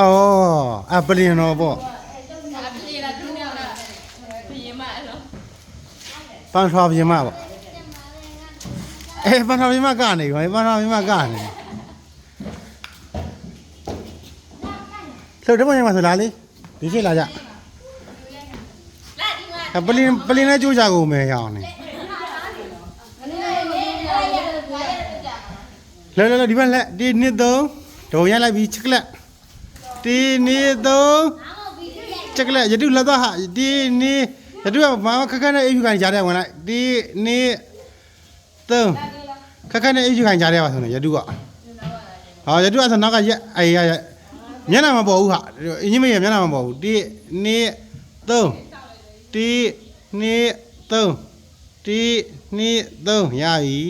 အော်အပလင်တော့ပေါ့အပြေလာသူနေလာဘီမအဲ့လိုပန်းထွားပြင်မပေါ့အေးပန်းထွားပြင်မကနေပါပန်းထွားပြင်မကနေလှုပ်တော့မရမဆိုလားလေဒီရှိလာကြလာဒီမှာအပလင်ပလင်နဲ့ကြိုးကြကုန်မယ်ရအောင်နေနေနေနေရရကြလဲလဲလဲဒီဘက်လက်ဒီနှစ်သုံးဒုံရိုက်လိုက်ပြီးချက်ကလက် ဒီနှစ်သုံးချက်ကလက်ရတုလက်တော့ဟာဒီနှစ်ရတုကဘာခက်ခက်နဲ့အိပ်ယူခိုင်ကြားတဲ့ဝင်လိုက်ဒီနှစ်သုံးခက်ခက်နဲ့အိပ်ယူခိုင်ကြားတဲ့ပါဆိုနေရတုကဟာရတုကဆိုနောက်ကရက်အေးရရမျက်နှာမပေါ်ဘူးဟာအင်းကြီးမရမျက်နှာမပေါ်ဘူးဒီနှစ်သုံးဒီနှစ်သုံးဒီနှစ်သုံးရပြီ